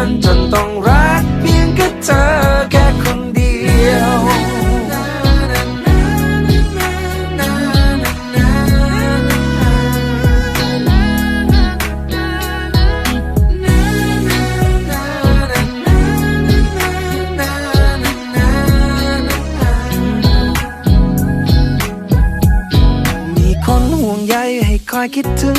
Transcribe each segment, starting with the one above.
วนจนต้องรักเพียงแค่เธอแค่คนเดียว มีคนห่วงใยให้คอยคิดถึง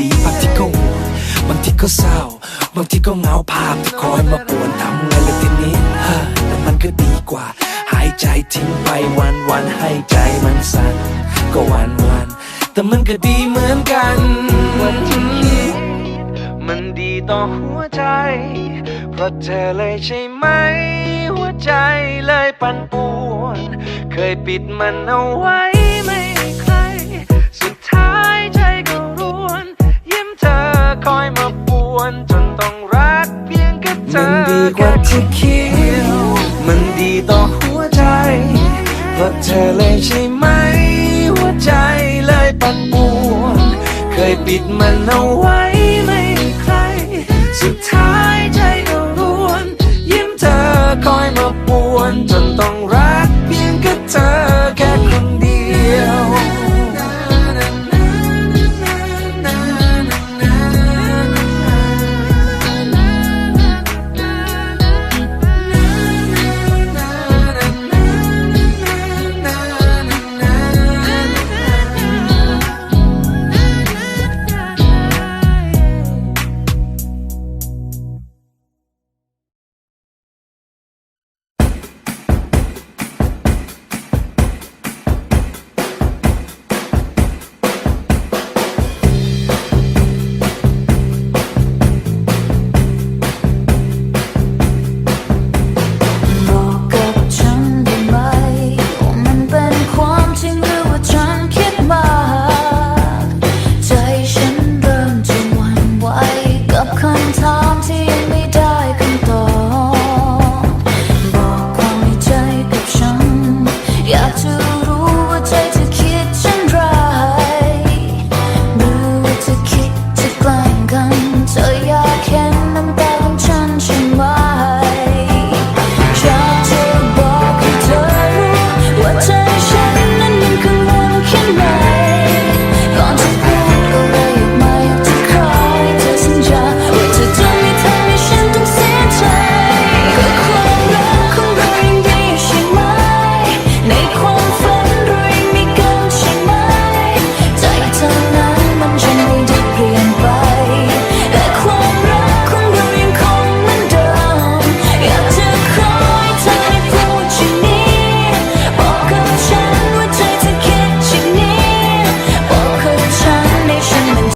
ดีบางทีก็ห่วงบางทีก็เศร้า บางทีก็เหงาภาพที่คอยมาปวนทำไงล่ะทีนี้ฮะแต่มันก็ดีกว่า หายใจทิ้งไปวันวันให้ใจมันสั่นก็วันวันแต่มันก็ดีเหมือนกันมันดีต่อหัวใจ เพราะเธอเลยใช่ไหม หัวใจเลยปั่นป่วน เคยปิดมันเอาไว้ ปิดมันเอาไว้ไม่ใคร สุดท้ายใจก็รวน ยิ้มเธอคอยมาปวนจ